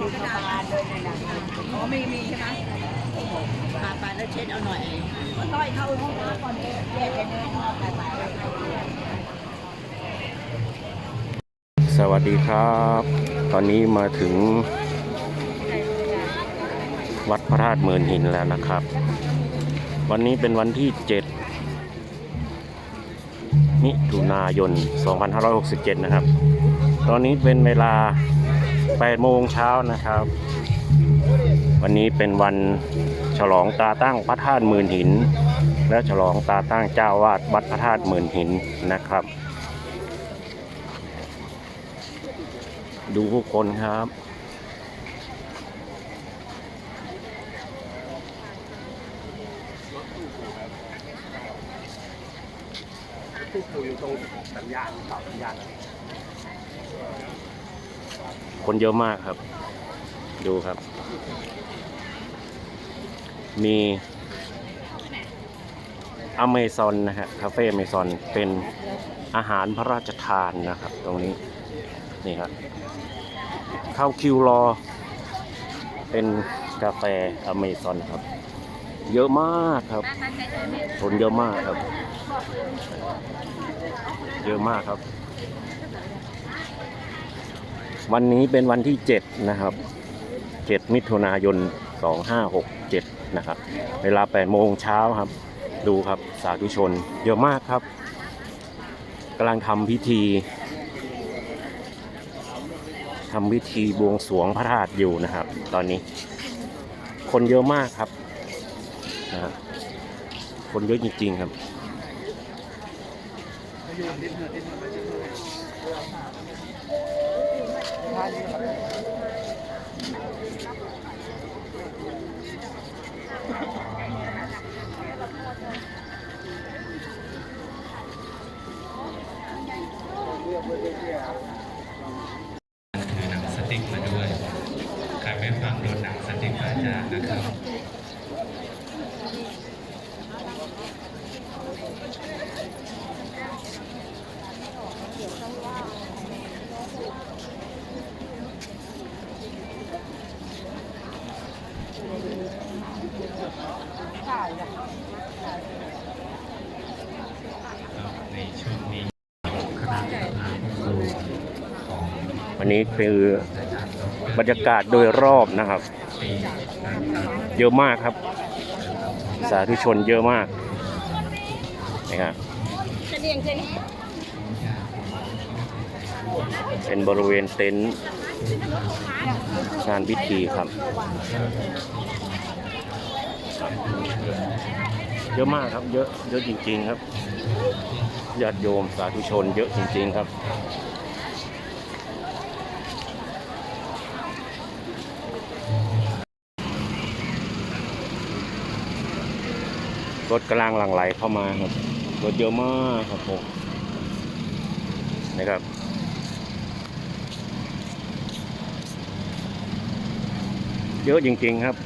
มีกระดาษเลยนนั้นอ๋อมีมีใช่ไหมปาปาแล้วเช็ดเอาหน่อยก็ต้อยเข้าห้องน้ำก่อนเลยแยกกันเดินออกไปไปสวัสดีครับ ตอนนี้มาถึง วัดพระธาตุเมือนหินแล้วนะครับ วันนี้เป็นวันที่ 7 มิถุนายน 2567 นะครับ ตอนนี้เป็นเวลา 8โมงเช้านะครับ วันนี้เป็นวันฉลองตาตั้งพระธาตุหมื่นหิน และฉลองตาตั้งเจ้าวาดวัดพระธาตุหมื่นหินนะครับ ดูผู้คนครับผู้อยู่ตรงสัญญาณเสาสัญญาณ คนเยอะมากครับ ดูครับ มีอเมซอนนะฮะคาเฟ่อเมซอนเป็นอาหารพระราชทานนะครับ ตรงนี้นี่ครับเข้าคิวรอ เป็นกาแฟอเมซอนครับ เยอะมากครับคนเยอะมากครับ เยอะมากครับ วันนี้เป็นวันที่ 7 นะครับ 7 มิถุนายน 2567 นะครับ เวลา 8 โมงเช้าครับ ดูครับสาธุชน เยอะมากครับกำลังทำพิธีทำพิธีบวงสรวงพระธาตุอยู่นะครับ ตอนนี้ คนเยอะมากครับนะฮะคนเยอะจริง ๆ ครับ ถือหนังสติ๊กมาด้วย ใครไม่ฟังโดนหนังสติ๊กอาจารย์นะครับในช่วงนี้คณะทำงานครูของ วั นี้คือบรรยากาศโดยรอบนะครับปีนะครับ เยอะมากครับ สาธุชนเยอะมากนะครับเป็นบริเวณเต็นท์งานพิธีครับ เยอะมากครับ เยอะ เยอะจริง ๆ ครับญาติโยมสาธุชนเยอะจริง ๆ ครับ รถกำลังหลั่งไหลเข้ามาครับ รถเยอะมากครับผมนะครับเยอะจริงๆครับ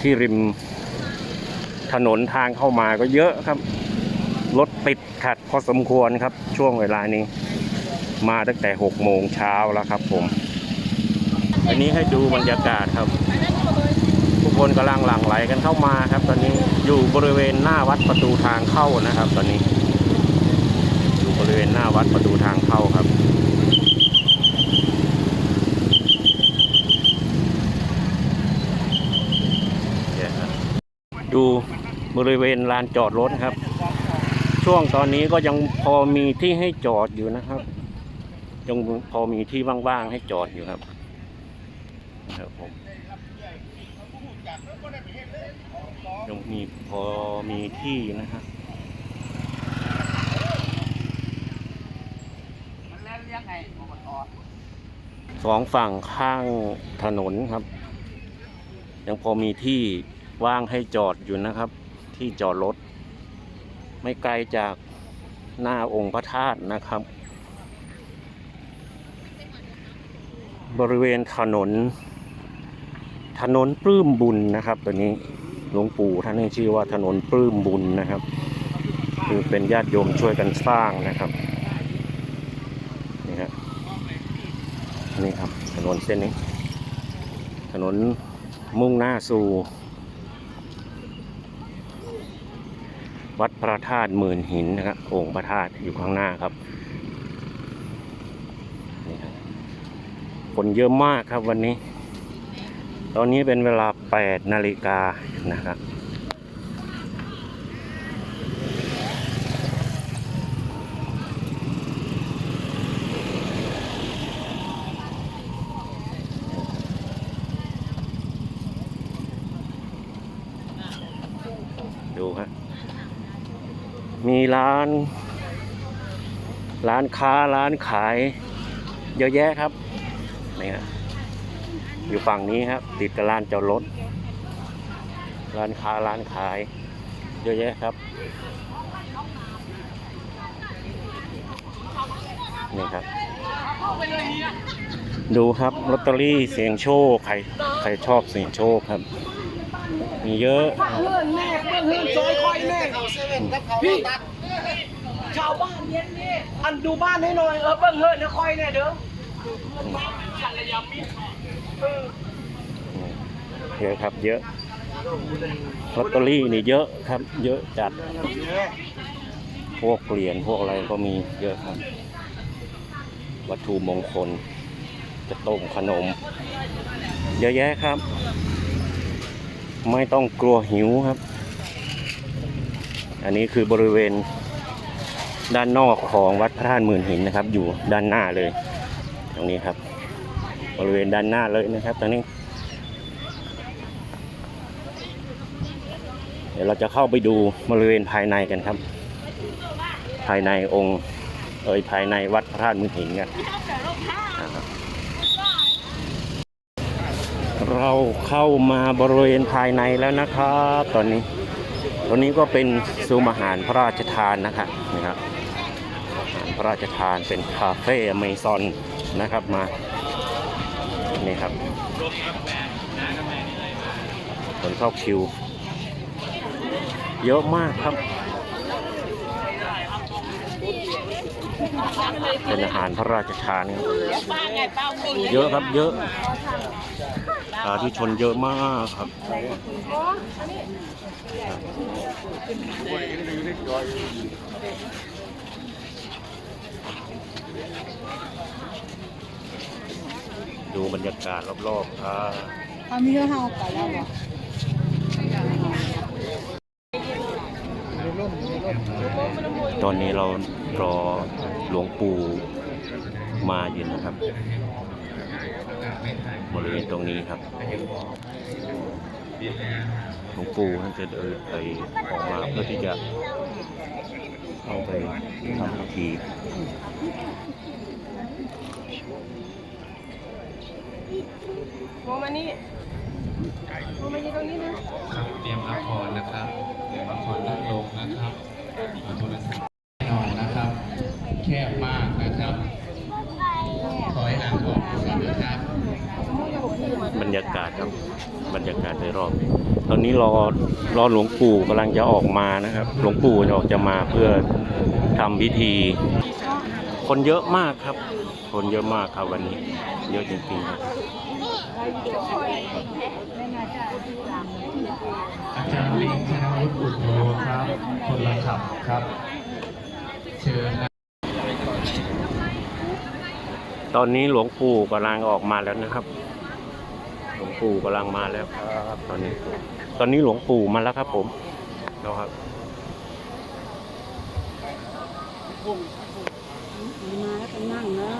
ที่ริมถนนทางเข้ามาก็เยอะครับ รถติดขัดพอสมควรครับ ช่วงเวลานี้ มาตั้งแต่หกโมงเช้าแล้วครับผม อันนี้ให้ดูบรรยากาศครับ ทุกคนกำลังหลั่งไหลกันเข้ามาครับตอนนี้ อยู่บริเวณหน้าวัดประตูทางเข้านะครับ ตอนนี้ อยู่บริเวณหน้าวัดประตูทางเข้าครับดูบริเวณลานจอดรถครับ ช่วงตอนนี้ก็ยังพอมีที่ให้จอดอยู่นะครับ ยังพอมีที่ว่างๆให้จอดอยู่ครับครับผม ยังมีพอมีที่นะครับสองฝั่งข้างถนนครับ ยังพอมีที่ว่างให้จอดอยู่นะครับ ที่จอดรถ ไม่ไกลจากหน้าองค์พระธาตุนะครับ บริเวณถนน ถนนปลื้มบุญนะครับตัวนี้ หลวงปู่ท่านให้ชื่อว่าถนนปลื้มบุญนะครับ คือเป็นญาติโยมช่วยกันสร้างนะครับนี่ครับนี่ครับถนนเส้นนี้ ถนนมุ่งหน้าสู่ วัดพระธาตุหมื่นหินนะครับองค์พระธาตุอยู่ข้างหน้าครับนี่ครับคนเยอะมากครับวันนี้ ตอนนี้เป็นเวลา 8นาฬิกานะครับดูฮะมีร้าน ร้านค้าร้านขาย เยอะแยะครับนี่ฮะอยู่ฝั่งนี้ครับ ติดกับร้านจอดรถ ร้านค้าร้านขายเยอะแยะครับนี่ครับ ดูครับลอตเตอรี่เสียงโชคใครใครชอบเสียงโชคครับ มีเยอะครับเพื่อนแน่เพื่อนเพื่อนซอยคอยแน่พี่ชาวบ้านเย็นนี่อันดูบ้านให้หน่อยเออเบิ้งเฮิร์นนะคอยแน่เด้อเยอะครับเยอะ ลอตเตอรี่นี่เยอะครับ เยอะจัด พวกเหรียญพวกอะไรก็มีเยอะครับ วัตถุมงคล จะต้มขนม เยอะแยะครับ ไม่ต้องกลัวหิวครับ อันนี้คือบริเวณด้านนอกของวัดพระธาตุหมื่นหินนะครับ อยู่ด้านหน้าเลย ตรงนี้ครับ บริเวณด้านหน้าเลยนะครับตรงนี้ ดี๋ยวเราจะเข้าไปดูบริเวณภายในกันครับ ภายในองค์เอ่ยภายในวัดพระธาตุมือหินกันเราเข้ามาบริเวณภายในแล้วนะครับตอนนี้ตอนนี้ก็เป็นซุ้มอาหารพระราชทานนะครับนะครับอาหารพระราชทานเป็นคาเฟ่อเมซอนนะครับมานี่ครับคนเข้าคิว เยอะมากครับ เป็นอาหารพระราชทานครับเยอะครับเยอะสาธุชนเยอะมากครับดูบรรยากาศรอบๆครับทำเยอะเฮาไปแล้วเหรอ ตอนนี้เรารอหลวงปู่มาอยู่นะครับ บริเวณตรงนี้ครับ หลวงปู่ท่านจะเดินไปออกมาเพื่อที่จะเข้าไปทำพิธีมองมานี่มองมานี่ตรงนี้นะครับเตรียมรับพรนะครับ เตรียมรับพรด้านลงนะครับเอาโทรศัพท์แน่นอนนะครับ แคบมากนะครับถอยหลังออกก่อนนะครับ บรรยากาศ ครับ บรรยากาศโดยรอบ ตอนนี้รอรอหลวงปู่กำลังจะออกมานะครับ หลวงปู่จะออกจะมาเพื่อทำพิธี คนเยอะมากครับ คนเยอะมากครับวันนี้ เยอะจริงๆครับอาจารย์ลิงธนวุฒิอุดโทครับคนละขับครับ เชิญนะตอนนี้หลวงปู่กำลังออกมาแล้วนะครับห ลวงปู่กำลังมาแล้วครับ ตอนนี้ ตอนนี้หลวงปู่มาแล้วครับ ผมนะครับมาแล้วก็นั่งเนาะ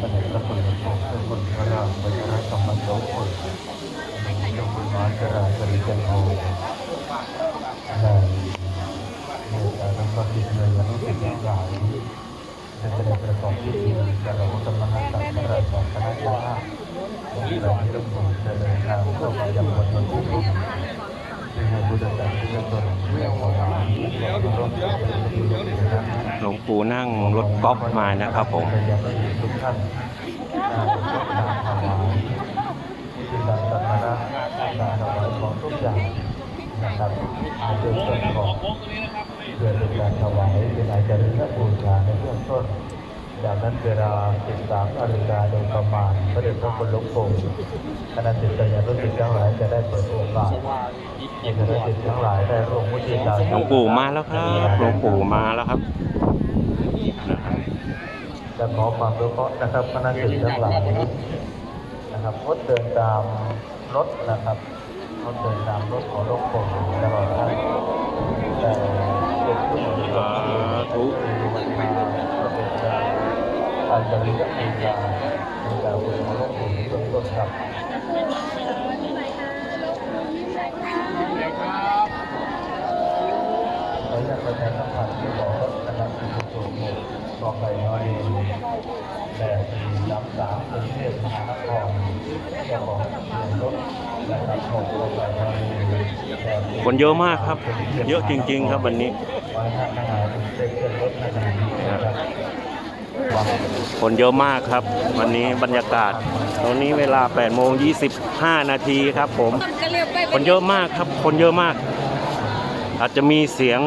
พระเดชพระคุณหลวงพ่อพระคุณพระรามวชิรธรรมโสพลเจ้าคุณมา จราจริจันโทได้เมื่อการรับฟังดิบเลยวันนี้เป็นอย่างไรและจะได้ประกอบพิธีกระโดดธรรมนัตตพระราชาคณะเจ้าภาพองค์เราที่ต้องส่งจะเดินทางเข้ามายังวัดนนทบุรีซึ่งให้พุทธศาสนิกชนเรื่องของเราร่วมร่วมเป็นพิธีนะครับหลวงปู่นั่งรถก๊อฟมานะครับผมทุกท่านได้ยกนามถวายที่การสักการะการถวายของทุกอย่างนะครับในส่วนของ เพื่อเป็นการถวายเป็นอาจารย์บูชาในเบื้องต้น จากนั้นเวลา 13นาฬิกาโดยประมาณพระเดชพระคุณหลวงปู่คณะศิษยานุศิษย์ทั้งหลายจะได้เปิดโอกาสให้คณะศิษย์ทั้งหลายได้ร่วมมุทิตาหลวงปู่มาแล้วครับหลวงปู่มาแล้วครับจะขอความรู้เคราะห์นะครับคณะศิษย์ทั้งหลายนะครับงดเดินตามรถนะครับงดเดินตามรถของหลวงปู่ตลอดทั้งแต่ อาจจะมีก็มีการมีการคุยของหลวงปู่เบื้องต้นครับขออนุญาตประชาสัมพันธ์ที่บอกรถนะครับที่ผู้สูงอายุบอไปน้อยแต่สี่สามสามกรุงเทพมหานครจ้าของรถนะครับของบอกไปน้อยคนเยอะมากครับ เยอะจริง ๆ ครับวันนี้ คนเยอะมากครับ วันนี้บรรยากาศ ตอนนี้เวลา8โมง25 นาทีครับผม คนเยอะมากครับ คนเยอะมาก อาจจะมีเสียง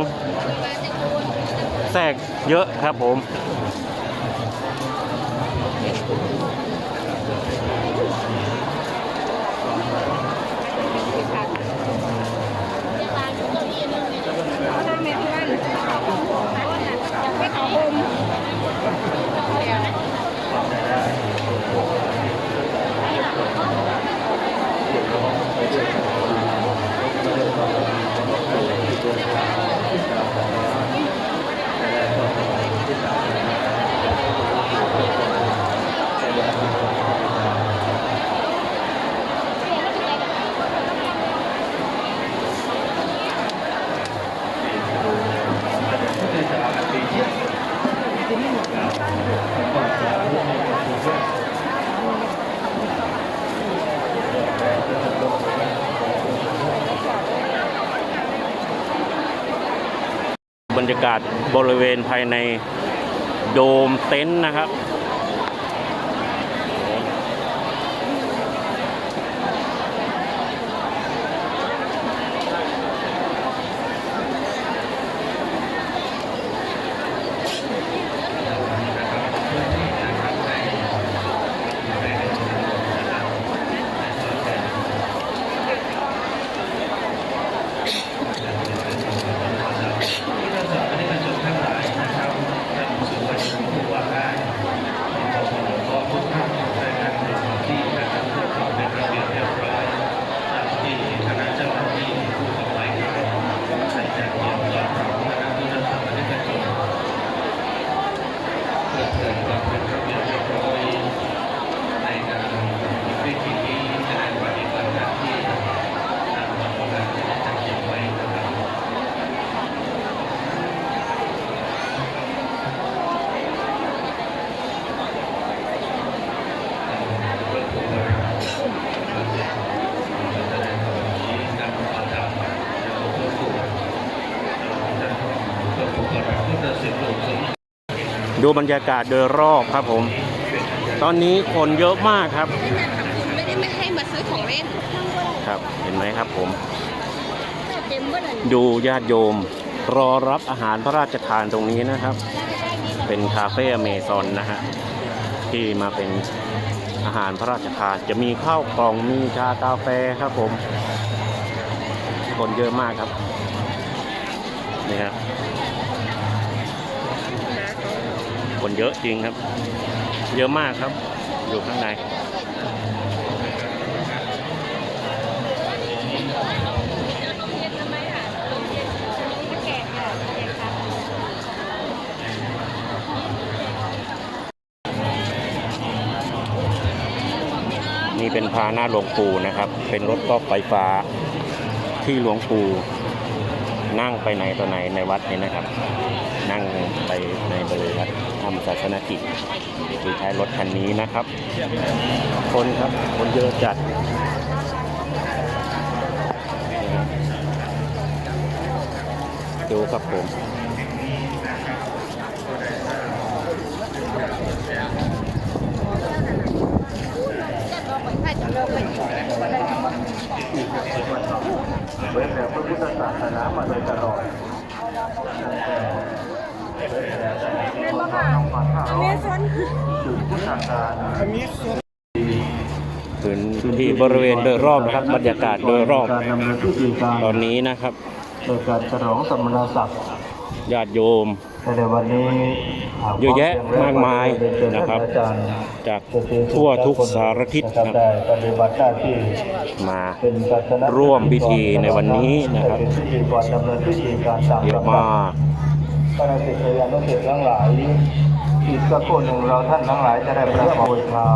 แทรกเยอะครับผมาศบริเวณภายในโดมเต็นท์นะครับ ดูบรรยากาศโดยรอบครับผม ตอนนี้คนเยอะมากครับไม่ได้ไม่ให้มาซื้อของเล่นครับเห็นไหมครับผมเต็มเมื่อไหร่ดูญาติโยมรอรับอาหารพระราชทานตรงนี้นะครับ เป็นคาเฟ่อเมซอนนะฮะที่มาเป็นอาหารพระราชทานจะมีข้าวกล่องมีชากาแฟครับผม คนเยอะมากครับนี่ครับ คนเยอะจริงครับ เยอะมากครับ อยู่ข้างในนี่เป็นพาหน้าหลวงปู่นะครับ เป็นรถก็ไฟฟ้าที่หลวงปู่ นั่งไปไหนต่อไหนในวัดนี้นะครับ นั่งไปในบริเวณทำศาสนกิจคือใช้รถคันนี้นะครับ คนครับคนเยอะจัดดูครับผมเว้นแต่พระพุทธศาสนามาโดยตลอดเมียสวนางการพื้นที่บริเวณโดยรอบนะครับบรรยากาศโดยรอบการดำเนินพิธีการตอนนี้นะครับในการฉลองสมณศักดิ์ญาติโยม ในวันนี้หากเยอะแยะมากมายนะครับอาจารย์จากทั่วทุกสารทิศนะครับนะได้ปฏิบัติหน้าที่มาเป็นศาสนร่วมพิธีในวันนี้นะครับเป็นพิธีกรดำเนินพิธีการตามเยอะลำดับมากพระศิษยานุศิษย์ทั้งหลายอีกสักครู่หนึ่งเราท่านทั้งหลายจะได้ประกอบบูชา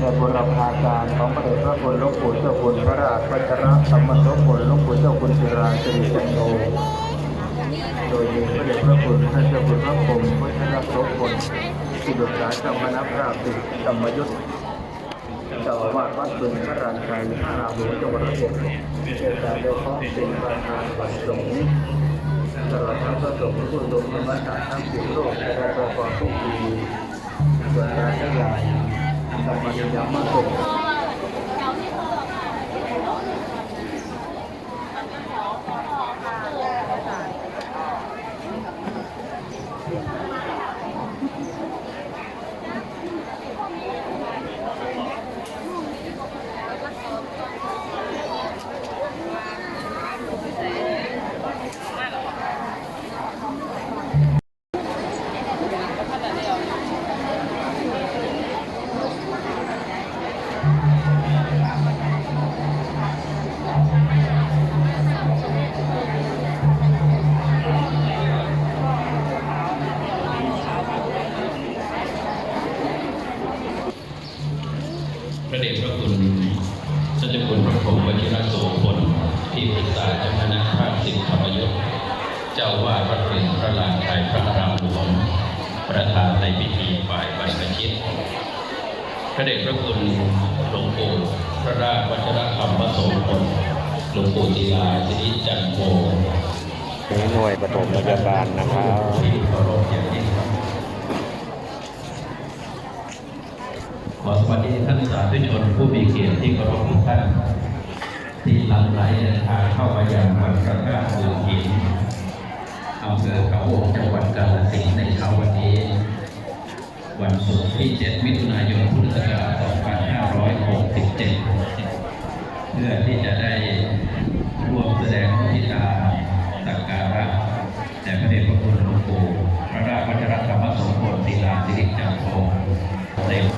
ในบุรพาการของพระเดชพระคุณหลวงปู่เจ้าคุณพระราชวัชระสัมมันโนผลหลวงปู่เจ้าคุณศิราสิริจันโท โดยมีพระเดชพระคุณท่านเจ้าคุณพระพรหมวัชระโสพลที่ดุจสาสมณพระสิธรรมยุทธเจ้าอาวาสวัดบึงพระรานชัยพระรามหลวงจังหวัดระยองเจ้าชายโดยเฉพาะเป็นประธานวัดสงฆ์ตลอดทั้งประสบผู้ลงธรรมศาสตร์ทั้งสิบโลกและประกอบทุกปีส่วนการทั้งหลายธรรมนิยามมากสุข ระเดชพระคุณหลวงปู่พระราชวัชรธรรมโสพลหลวงปู่ศิลาสิริจันโทหน่วยปฐมพยาบาลนะครับที่เคารพอย่างยิ่งครับขอสวัสดีท่านสาธุชนผู้มีเกียรติที่เคารพทุกท่านที่หลั่งไหลเดินทางเข้ามายังวัดพระธาตุภูหินอำเภอเขาวงจังหวัดกาฬสินธุ์ในเช้าวันนี้ วันศุกร์ที่ 7 มิถุนายน พุทธศักราช 2567 เพื่อที่จะได้ร่วมแสดงมุทิธาสักการะแด่พระเดชพระคุณหลวงปู่พระราชวัชรธรรมสมโภชศิลาสิริจันโทได้ไ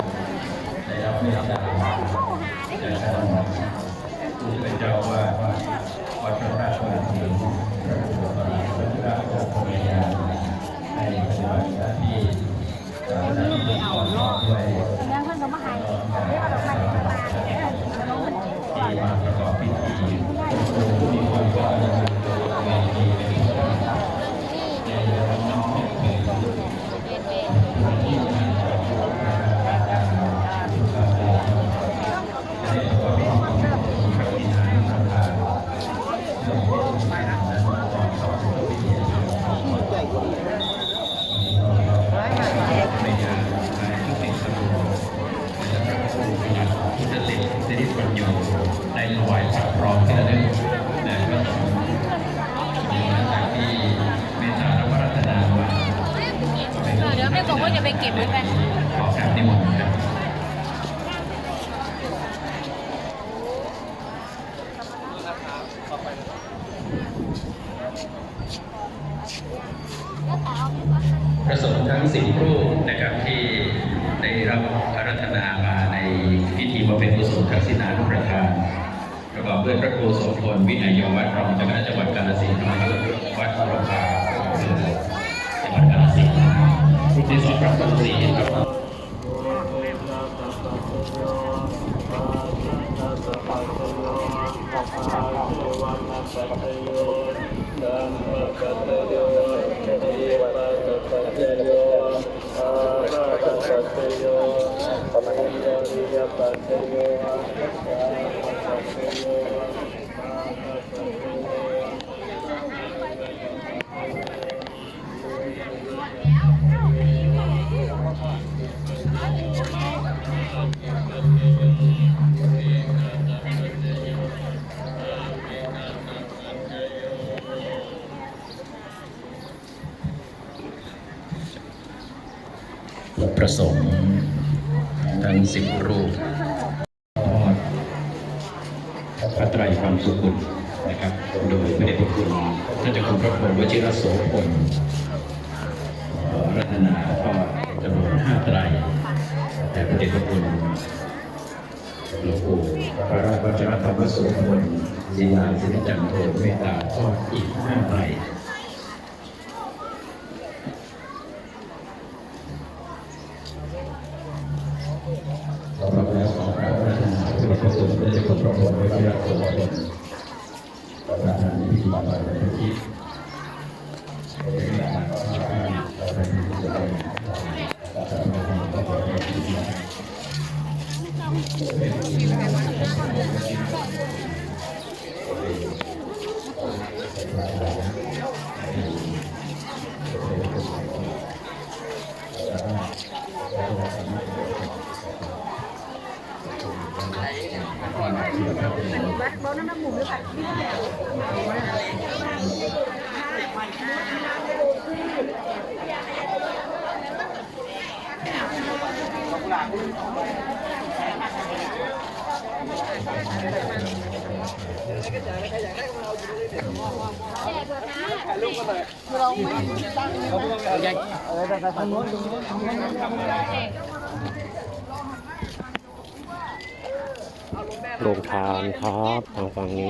ประสงค์สิบรูปพระไตรความสุขุนนะครับ โดยพระเดชพระคุณท่านเจ้าคุณพระพรมวชิรโสพลรัตนาทอดจำนวนห้าไตรแต่พระเดชพระคุณหลวงปู่พระราชวัชรธรรมโสพลศิลาสิริจันโทเมตตาทอดอีกห้าไตร โรงทานครับทางฝั่งนี้